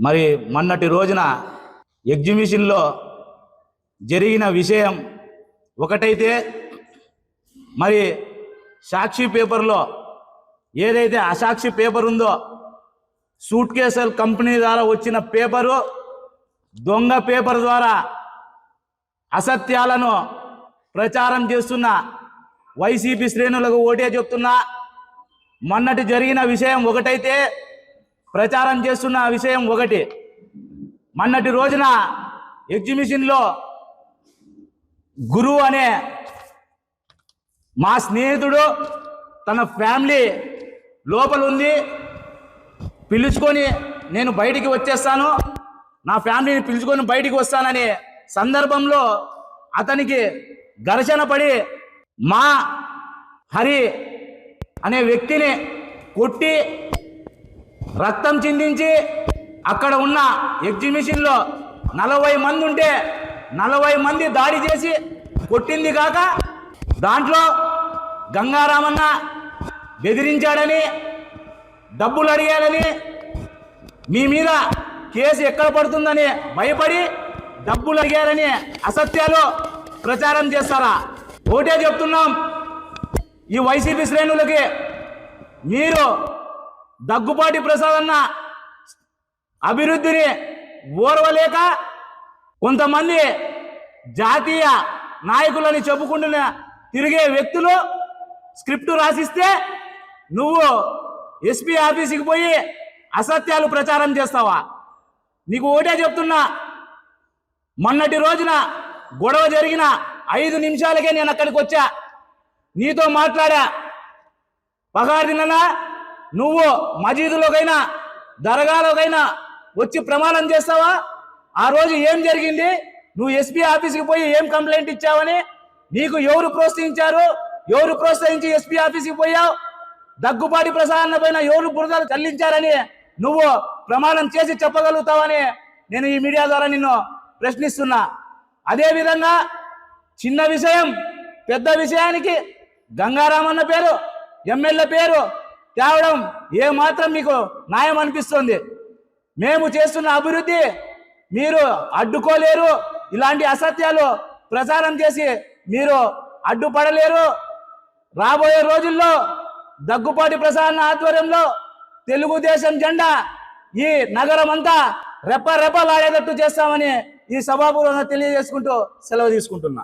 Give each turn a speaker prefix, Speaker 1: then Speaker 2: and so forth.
Speaker 1: మరి మొన్నటి రోజున ఎగ్జిబిషన్లో జరిగిన విషయం ఒకటైతే మరి సాక్షి పేపర్లో ఏదైతే అసాక్షి పేపర్ ఉందో సూట్ కేసల్ కంపెనీ ద్వారా వచ్చిన పేపరు దొంగ పేపర్ ద్వారా అసత్యాలను ప్రచారం చేస్తున్న వైసీపీ శ్రేణులకు ఓటే చెప్తున్నా. మొన్నటి జరిగిన విషయం ఒకటైతే ప్రచారం చేస్తున్న విషయం ఒకటి. మొన్నటి రోజున ఎగ్జిబిషన్లో గురువు అనే మా స్నేహితుడు తన ఫ్యామిలీ లోపల ఉంది. పిలుచుకొని నేను బయటికి వచ్చేస్తాను. నా ఫ్యామిలీని పిలుచుకొని బయటికి వస్తాననే సందర్భంలో అతనికి ఘర్షణ పడి మా హరి అనే వ్యక్తిని కొట్టి రక్తం చిందించి అక్కడ ఉన్న ఎగ్జిబిషన్లో నలభై మంది ఉంటే నలభై మంది దాడి చేసి కొట్టింది కాక దాంట్లో గంగారామన్న బెదిరించాడని డబ్బులు అడిగాడని మీ మీద కేసు ఎక్కడ పడుతుందని భయపడి డబ్బులు అడిగారని అసత్యాలు ప్రచారం చేస్తారా? ఒకటే చెప్తున్నాం ఈ వైసీపీ శ్రేణులకి మీరు దగ్గుపాటి ప్రసాద్ అన్న అభివృద్ధిని ఓర్వలేక కొంతమంది జాతీయ నాయకులని చెప్పుకుంటున్న తిరిగే వ్యక్తులు స్క్రిప్ట్ రాసిస్తే నువ్వు ఎస్పీ ఆఫీస్కి పోయి అసత్యాలు ప్రచారం చేస్తావా? నీకు ఒకటే చెప్తున్నా. మొన్నటి రోజున గొడవ జరిగిన ఐదు నిమిషాలకే నేను అక్కడికి వచ్చా. నీతో మాట్లాడా. పగారిననా నువ్వు మజీదులోకైనా దర్గాలోకైనా వచ్చి ప్రమాణం చేస్తావా? ఆ రోజు ఏం జరిగింది? నువ్వు ఎస్పీ ఆఫీస్కి పోయి ఏం కంప్లైంట్ ఇచ్చావని? నీకు ఎవరు ప్రోత్సహించారు? ఎవరు ప్రోత్సహించి ఎస్పీ ఆఫీస్కి పోయావు? దగ్గుపాటి ప్రసాద్ పైన ఎవరు బురదలు చల్లించారని నువ్వు ప్రమాణం చేసి చెప్పగలుగుతావని నేను ఈ మీడియా ద్వారా నిన్ను ప్రశ్నిస్తున్నా. అదేవిధంగా చిన్న విషయం పెద్ద విషయానికి గంగారామన్న పేరు ఎమ్మెల్యే పేరు తేవడం ఏమాత్రం మీకు న్యాయం అనిపిస్తుంది? మేము చేస్తున్న అభివృద్ధి మీరు అడ్డుకోలేరు. ఇలాంటి అసత్యాలు ప్రచారం చేసి మీరు అడ్డుపడలేరు. రాబోయే రోజుల్లో దగ్గుపాటి ప్రసాద్ ఆధ్వర్యంలో తెలుగుదేశం జెండా ఈ నగరం అంతా రెప్ప రెప్పలాడేటట్టు చేస్తామని ఈ సభాపూర్వంగా తెలియజేసుకుంటూ సెలవు తీసుకుంటున్నా.